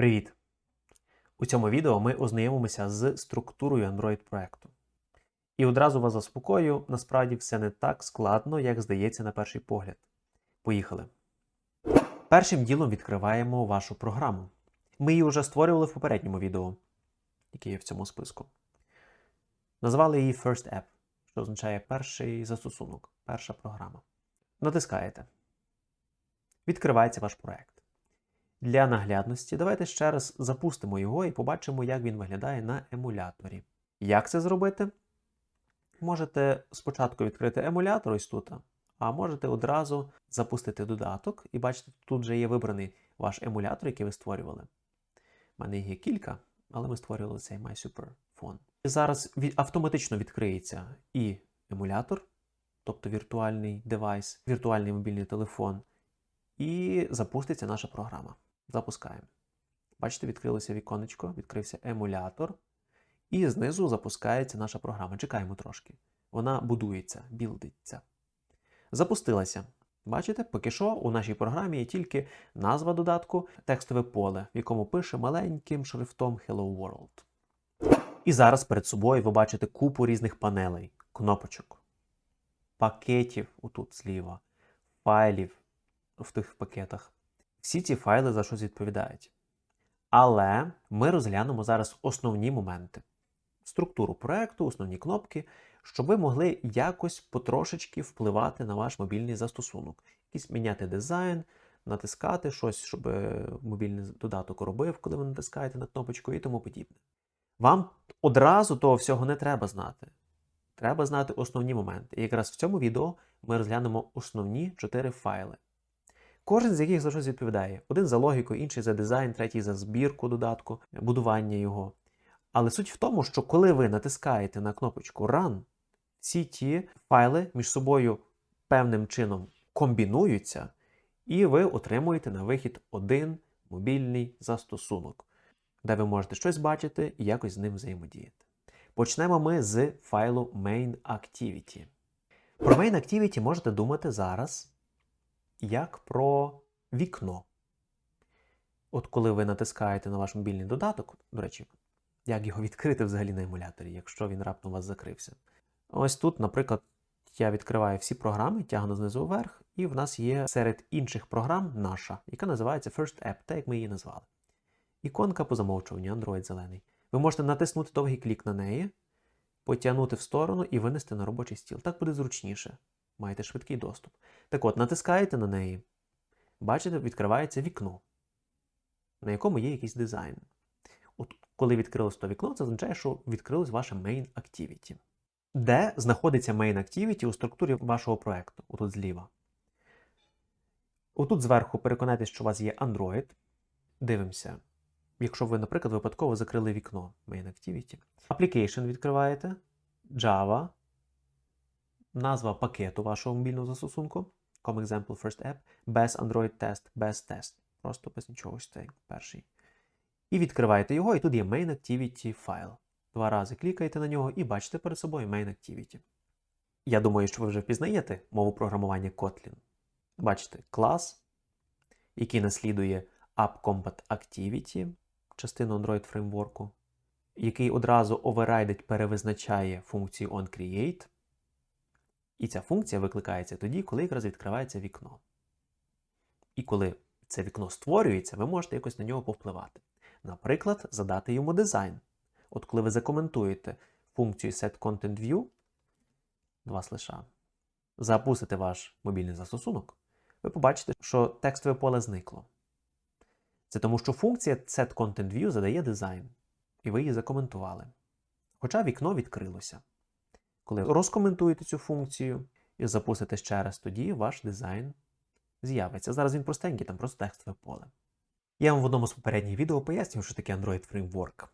Привіт! У цьому відео ми ознайомимося з структурою Android проекту. І одразу вас заспокою, насправді все не так складно, як здається на перший погляд. Поїхали. Першим ділом відкриваємо вашу програму. Ми її вже створювали в попередньому відео, яке є в цьому списку. Назвали її First App, що означає перший застосунок, перша програма. Натискаєте. Відкривається ваш проект. Для наглядності давайте ще раз запустимо його і побачимо, як він виглядає на емуляторі. Як це зробити? Можете спочатку відкрити емулятор ось тут, а можете одразу запустити додаток і бачите, тут вже є вибраний ваш емулятор, який ви створювали. У мене їх є кілька, але ми створювали цей MySuperPhone. І зараз автоматично відкриється і емулятор, тобто віртуальний девайс, віртуальний мобільний телефон, і запуститься наша програма. Запускаємо. Бачите, відкрилося віконечко, відкрився емулятор, і знизу запускається наша програма. Чекаємо трошки. Вона будується, білдиться. Запустилася. Бачите, поки що у нашій програмі є тільки назва додатку, текстове поле, в якому пише маленьким шрифтом Hello World. І зараз перед собою ви бачите купу різних панелей, кнопочок, пакетів отут зліва, файлів в тих пакетах. Всі ці файли за щось відповідають. Але ми розглянемо зараз основні моменти, структуру проекту, основні кнопки, щоб ви могли якось потрошечки впливати на ваш мобільний застосунок, якийсь міняти дизайн, натискати щось, щоб е, мобільний додаток робив, коли ви натискаєте на кнопочку і тому подібне. Вам одразу того всього не треба знати. Треба знати основні моменти. І якраз в цьому відео ми розглянемо основні чотири файли. Кожен з яких за щось відповідає. Один за логіку, інший за дизайн, третій за збірку додатку, будування його. Але суть в тому, що коли ви натискаєте на кнопочку Run, всі ті файли між собою певним чином комбінуються, і ви отримуєте на вихід один мобільний застосунок, де ви можете щось бачити і якось з ним взаємодіяти. Почнемо ми з файлу Main Activity. Про Main Activity можете думати зараз як про вікно. От коли ви натискаєте на ваш мобільний додаток, до речі, як його відкрити взагалі на емуляторі, якщо він раптом у вас закрився. Ось тут, наприклад, я відкриваю всі програми, тягну знизу вверх, і в нас є серед інших програм наша, яка називається First App, так як ми її назвали. Іконка по замовчуванню Android зелений. Ви можете натиснути довгий клік на неї, потягнути в сторону і винести на робочий стіл. Так буде зручніше. Маєте швидкий доступ. Так от, натискаєте на неї, бачите, відкривається вікно, на якому є якийсь дизайн. От коли відкрилось то вікно, це означає, що відкрилось ваше Main Activity. Де знаходиться Main Activity у структурі вашого проекту? Отут зліва. Отут зверху переконайтесь, що у вас є Android. Дивимося. Якщо ви, наприклад, випадково закрили вікно Main Activity. Application відкриваєте, Java, назва пакету вашого мобільного застосунку, comme example first app, без Android Test, без тест. Просто без нічого ось цей перший. І відкриваєте його, і тут є Main Activity файл. Два рази клікаєте на нього і бачите перед собою Main Activity. Я думаю, що ви вже впізнаєте мову програмування Kotlin. Бачите клас, який наслідує AppCompat Activity, частину Android фреймворку, який одразу оверрайдить перевизначає функцію onCreate. І ця функція викликається тоді, коли якраз відкривається вікно. І коли це вікно створюється, ви можете якось на нього повпливати. Наприклад, задати йому дизайн. От коли ви закоментуєте функцію setContentView, два слиша, запустите ваш мобільний застосунок, ви побачите, що текстове поле зникло. Це тому, що функція setContentView задає дизайн, і ви її закоментували. Хоча вікно відкрилося. Коли розкоментуєте цю функцію і запустите ще раз, тоді ваш дизайн з'явиться. Зараз він простенький, там просто текстове поле. Я вам в одному з попередніх відео пояснював, що таке Android Framework.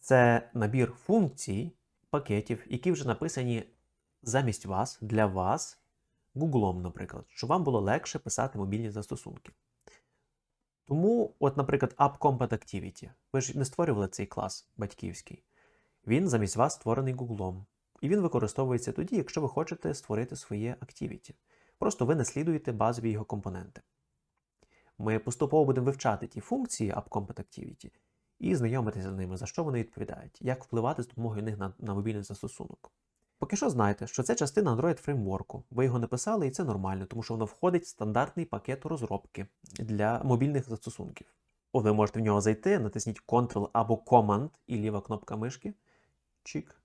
Це набір функцій, пакетів, які вже написані замість вас, для вас, Google, наприклад, щоб вам було легше писати мобільні застосунки. Тому, от, наприклад, AppCompat Activity. Ви ж не створювали цей клас батьківський. Він замість вас створений Google. І він використовується тоді, якщо ви хочете створити своє Activity. Просто ви наслідуєте базові його компоненти. ми поступово будемо вивчати ті функції AppCompat Activity і знайомитися з ними, за що вони відповідають, як впливати з допомогою них на, на мобільний застосунок. Поки що знайте, що це частина Android фреймворку. Ви його написали, і це нормально, тому що воно входить в стандартний пакет розробки для мобільних застосунків. О, ви можете в нього зайти, натисніть Ctrl або Command і ліва кнопка мишки. Чик.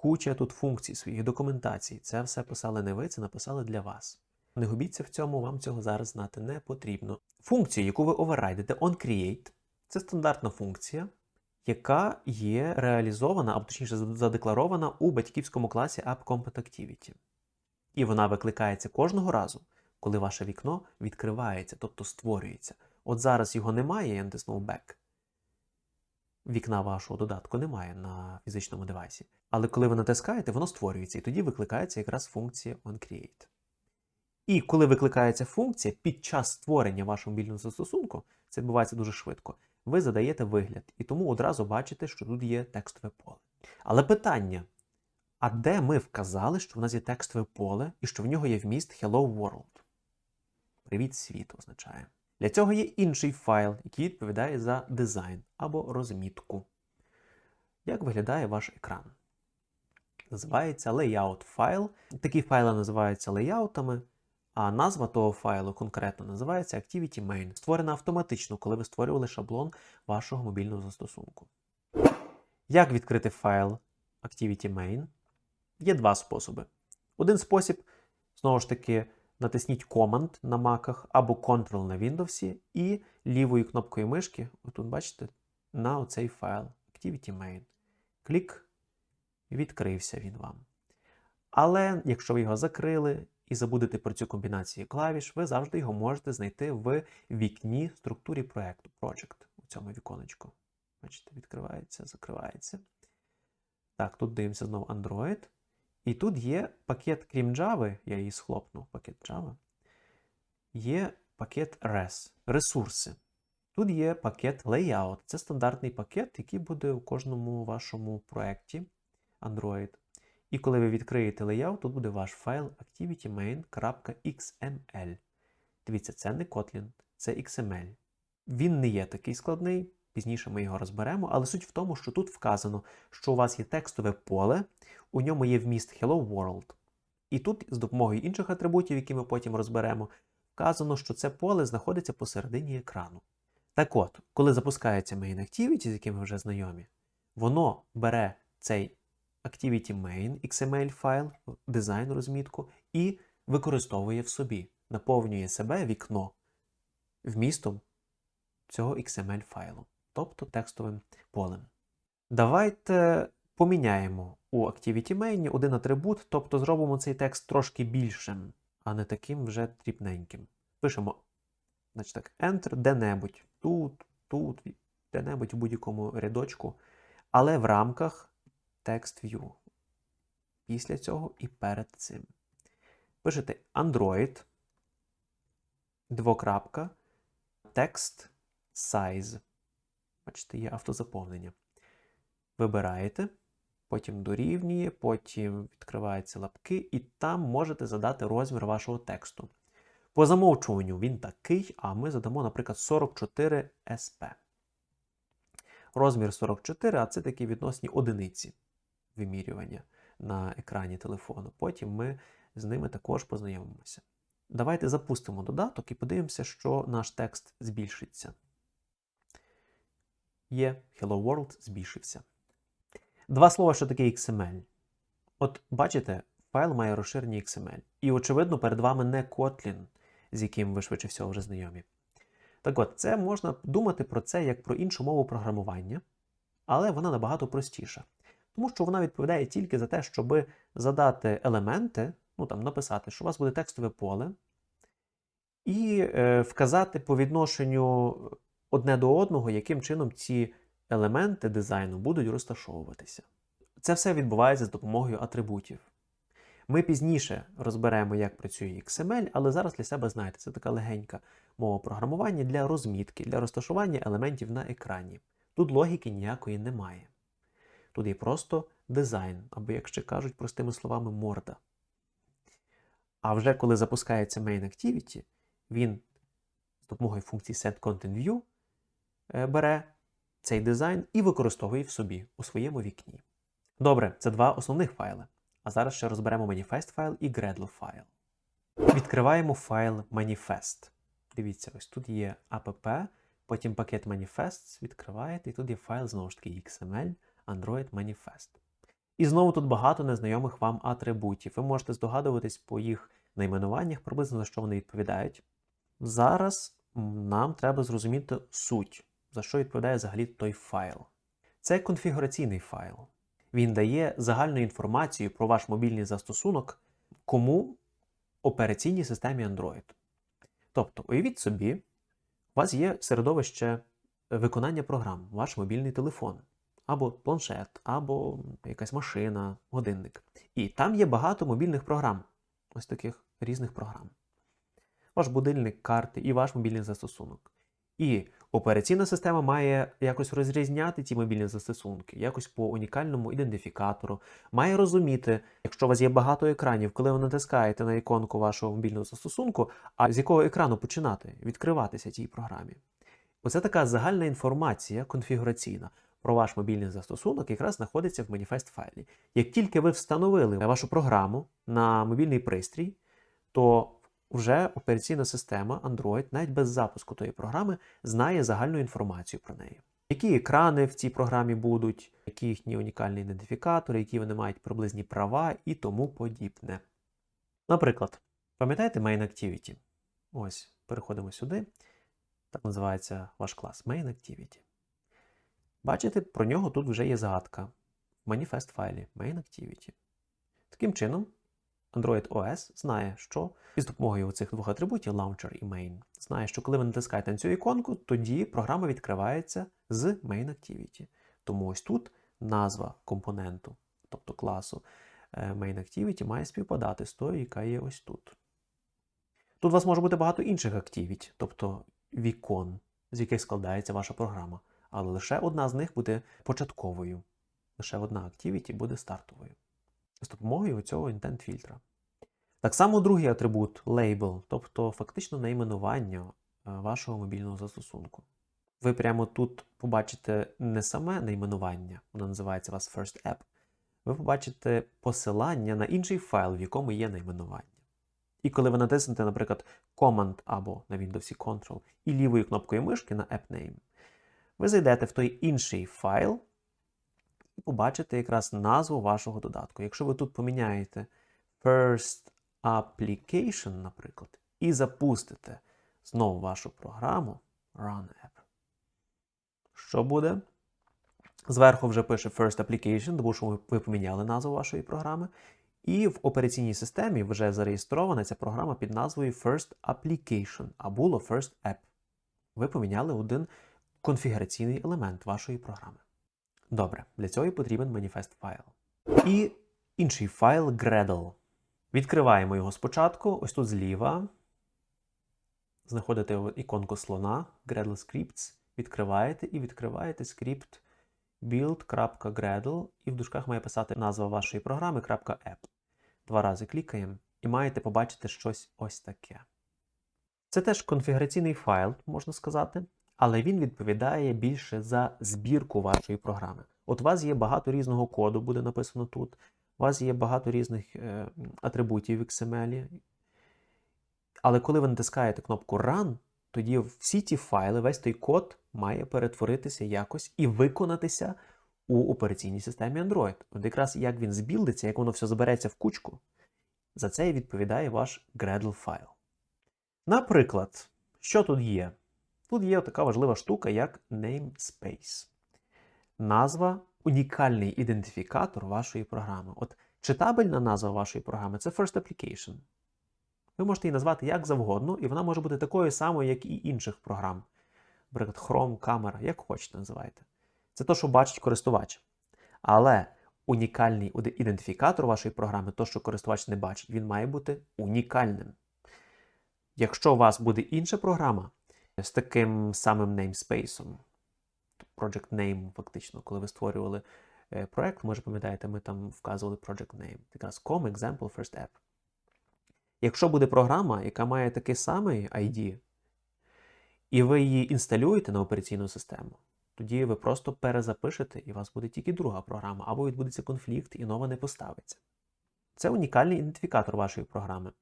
Куча тут функцій своїх документацій. Це все писали не ви, це написали для вас. Не губіться в цьому, вам цього зараз знати не потрібно. Функцію, яку ви оверрайдите onCreate, це стандартна функція, яка є реалізована, або точніше задекларована у батьківському класі AppCompat Activity. І вона викликається кожного разу, коли ваше вікно відкривається, тобто створюється. От зараз його немає, я натиснув Back. Вікна вашого додатку немає на фізичному девайсі. Але коли ви натискаєте, воно створюється, і тоді викликається якраз функція onCreate. І коли викликається функція під час створення вашого мобільного застосунку, це відбувається дуже швидко, ви задаєте вигляд, і тому одразу бачите, що тут є текстове поле. Але питання: а де ми вказали, що в нас є текстове поле і що в нього є вміст Hello World? Привіт, світ означає. Для цього є інший файл, який відповідає за дизайн або розмітку. Як виглядає ваш екран? Називається layout файл. Такі файли називаються лейаутами, а назва того файлу конкретно називається Activity Main, створена автоматично, коли ви створювали шаблон вашого мобільного застосунку. Як відкрити файл Activity Main? Є два способи. Один спосіб, знову ж таки, натисніть Command на маках або Ctrl на Windows і лівою кнопкою мишки, отут бачите, на оцей файл Activity Main. Клік, відкрився він вам. Але якщо ви його закрили і забудете про цю комбінацію клавіш, ви завжди його можете знайти в вікні структурі проєкту Project у цьому віконечку. Бачите, відкривається, закривається. Так, тут дивимося знову Android. І тут є пакет, крім Java, я її схлопнув, пакет Java. Є пакет RES, ресурси. Тут є пакет Layout. Це стандартний пакет, який буде у кожному вашому проєкті Android. І коли ви відкриєте Layout, тут буде ваш файл activitymain.xml. Дивіться, це не Kotlin, це XML. Він не є такий складний. Пізніше ми його розберемо, але суть в тому, що тут вказано, що у вас є текстове поле, у ньому є вміст Hello World. І тут, з допомогою інших атрибутів, які ми потім розберемо, вказано, що це поле знаходиться посередині екрану. Так от, коли запускається Main Activity, з яким ви вже знайомі, воно бере цей Activity Main XML файл, дизайн розмітку, і використовує в собі, наповнює себе вікно вмістом цього XML файлу тобто текстовим полем. Давайте поміняємо у Activity Main один атрибут, тобто зробимо цей текст трошки більшим, а не таким вже дрібненьким. Пишемо значить так, Enter де-небудь, тут, тут, де-небудь у будь-якому рядочку, але в рамках TextView. Після цього і перед цим. Пишете Android, двокрапка, text size. Бачите, є автозаповнення. Вибираєте, потім дорівнює, потім відкриваються лапки, і там можете задати розмір вашого тексту. По замовчуванню він такий, а ми задамо, наприклад, 44 SP. Розмір 44, а це такі відносні одиниці вимірювання на екрані телефону. Потім ми з ними також познайомимося. Давайте запустимо додаток і подивимося, що наш текст збільшиться є Hello World збільшився. Два слова, що таке XML. От бачите, файл має розширені XML. І, очевидно, перед вами не Kotlin, з яким ви швидше всього вже знайомі. Так от, це можна думати про це як про іншу мову програмування, але вона набагато простіша. Тому що вона відповідає тільки за те, щоб задати елементи, ну там написати, що у вас буде текстове поле, і е, вказати по відношенню одне до одного, яким чином ці елементи дизайну будуть розташовуватися. Це все відбувається з допомогою атрибутів. Ми пізніше розберемо, як працює XML, але зараз для себе знаєте, це така легенька мова програмування для розмітки, для розташування елементів на екрані. Тут логіки ніякої немає. Тут є просто дизайн, або, як ще кажуть, простими словами, морда. А вже коли запускається Main Activity, він допомогою функції setContentView е, бере цей дизайн і використовує в собі у своєму вікні. Добре, це два основних файли. А зараз ще розберемо Manifest файл і Gradle файл. Відкриваємо файл Manifest. Дивіться, ось тут є app, потім пакет Manifests, відкриваєте, і тут є файл знову ж таки XML Android Manifest. І знову тут багато незнайомих вам атрибутів. Ви можете здогадуватись по їх найменуваннях, приблизно за що вони відповідають. Зараз нам треба зрозуміти суть, за що відповідає взагалі той файл. Це конфігураційний файл. Він дає загальну інформацію про ваш мобільний застосунок кому операційній системі Android. Тобто, уявіть собі, у вас є середовище виконання програм, ваш мобільний телефон, або планшет, або якась машина, годинник. І там є багато мобільних програм, ось таких різних програм. Ваш будильник, карти і ваш мобільний застосунок. І операційна система має якось розрізняти ті мобільні застосунки, якось по унікальному ідентифікатору, має розуміти, якщо у вас є багато екранів, коли ви натискаєте на іконку вашого мобільного застосунку, а з якого екрану починати відкриватися тій програмі. Оце така загальна інформація конфігураційна про ваш мобільний застосунок якраз знаходиться в маніфест файлі. Як тільки ви встановили вашу програму на мобільний пристрій, то вже операційна система Android, навіть без запуску тої програми, знає загальну інформацію про неї. Які екрани в цій програмі будуть, які їхні унікальні ідентифікатори, які вони мають приблизні права і тому подібне. Наприклад, пам'ятаєте Main Activity? Ось, переходимо сюди. Так називається ваш клас Main Activity. Бачите, про нього тут вже є згадка в маніфест файлі Main Activity. Таким чином, Android OS знає, що із допомогою цих двох атрибутів Launcher і Main, знає, що коли ви натискаєте на цю іконку, тоді програма відкривається з Main Activity. Тому ось тут назва компоненту, тобто класу е, Main Activity, має співпадати з тою, яка є ось тут. Тут у вас може бути багато інших Activity, тобто вікон, з яких складається ваша програма, але лише одна з них буде початковою. Лише одна Activity буде стартовою з допомогою цього інтент фільтра. Так само другий атрибут label, тобто фактично найменування е, вашого мобільного застосунку. Ви прямо тут побачите не саме найменування, воно називається у вас First App. Ви побачите посилання на інший файл, в якому є найменування. І коли ви натиснете, наприклад, Command або на Windows Ctrl і лівою кнопкою мишки на App Name, ви зайдете в той інший файл, і побачите якраз назву вашого додатку. Якщо ви тут поміняєте First Application, наприклад, і запустите знову вашу програму Run App, що буде? Зверху вже пише First Application, тому що ви поміняли назву вашої програми. І в операційній системі вже зареєстрована ця програма під назвою First Application, а було First App. Ви поміняли один конфігураційний елемент вашої програми. Добре, для цього потрібен маніфест файл. І інший файл Gradle. Відкриваємо його спочатку, ось тут зліва. Знаходите іконку слона, Gradle Scripts, відкриваєте і відкриваєте скрипт build.gradle, і в дужках має писати назва вашої програми .app. Два рази клікаємо і маєте побачити щось ось таке. Це теж конфігураційний файл, можна сказати але він відповідає більше за збірку вашої програми. От у вас є багато різного коду, буде написано тут. У вас є багато різних е, атрибутів в XML. Але коли ви натискаєте кнопку Run, тоді всі ті файли, весь той код має перетворитися якось і виконатися у операційній системі Android. От якраз як він збілдиться, як воно все збереться в кучку, за це і відповідає ваш Gradle файл. Наприклад, що тут є? Тут є така важлива штука, як namespace. Назва унікальний ідентифікатор вашої програми. От читабельна назва вашої програми це First Application. Ви можете її назвати як завгодно, і вона може бути такою самою, як і інших програм. Наприклад, Chrome, камера, як хочете називайте. Це те, що бачить користувач. Але унікальний ідентифікатор вашої програми, то, що користувач не бачить, він має бути унікальним. Якщо у вас буде інша програма, з таким самим namespace. Project Name, фактично, коли ви створювали е, проект, може пам'ятаєте, ми там вказували Project Name. Якраз com example first app. Якщо буде програма, яка має такий самий ID, і ви її інсталюєте на операційну систему, тоді ви просто перезапишете, і у вас буде тільки друга програма, або відбудеться конфлікт, і нова не поставиться. Це унікальний ідентифікатор вашої програми.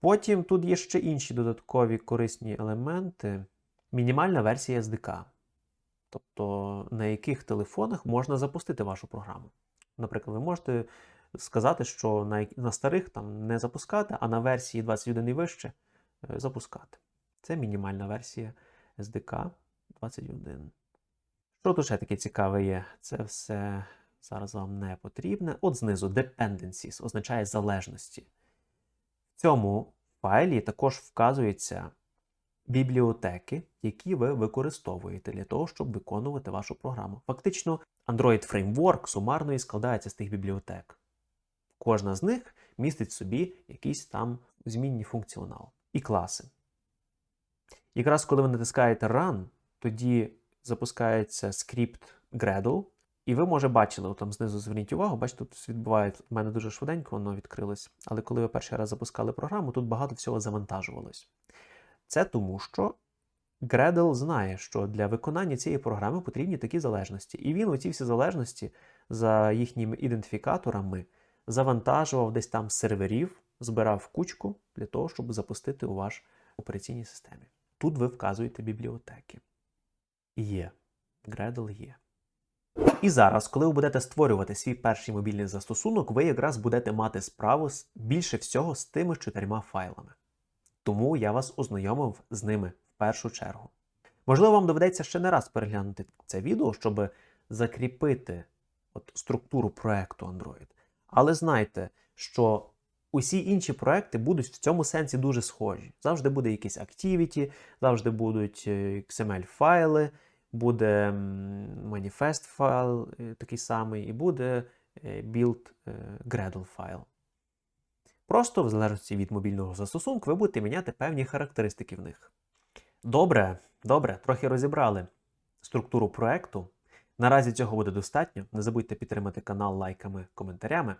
Потім тут є ще інші додаткові корисні елементи. Мінімальна версія SDK, тобто на яких телефонах можна запустити вашу програму. Наприклад, ви можете сказати, що на, на старих там не запускати, а на версії 21 і вище е, запускати. Це мінімальна версія SDK 21. Що тут ще таке цікаве є? Це все зараз вам не потрібне. От знизу dependencies означає залежності. Цьому файлі також вказуються бібліотеки, які ви використовуєте для того, щоб виконувати вашу програму. Фактично, Android Framework сумарно і складається з тих бібліотек. Кожна з них містить в собі якийсь там змінний функціонал і класи. Якраз коли ви натискаєте Run, тоді запускається скрипт Gradle, і ви, може, бачили, там знизу зверніть увагу, бачите, тут відбувається, в мене дуже швиденько воно відкрилось. Але коли ви перший раз запускали програму, тут багато всього завантажувалось. Це тому, що Gradle знає, що для виконання цієї програми потрібні такі залежності. І він оці всі залежності за їхніми ідентифікаторами завантажував десь там серверів, збирав в кучку для того, щоб запустити у ваш операційній системі. Тут ви вказуєте бібліотеки. Є. Gradle є. І зараз, коли ви будете створювати свій перший мобільний застосунок, ви якраз будете мати справу з більше всього з тими чотирма файлами. Тому я вас ознайомив з ними в першу чергу. Можливо, вам доведеться ще не раз переглянути це відео, щоб закріпити от структуру проекту Android. Але знайте, що усі інші проекти будуть в цьому сенсі дуже схожі. Завжди буде якийсь activity, завжди будуть е, XML-файли, буде маніфест файл е, такий самий, і буде е, build Gradle файл. Просто, в залежності від мобільного застосунку, ви будете міняти певні характеристики в них. Добре, добре, трохи розібрали структуру проекту. Наразі цього буде достатньо. Не забудьте підтримати канал лайками, коментарями.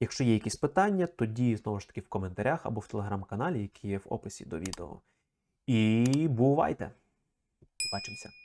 Якщо є якісь питання, тоді знову ж таки в коментарях або в телеграм-каналі, який є в описі до відео. І бувайте! Побачимося!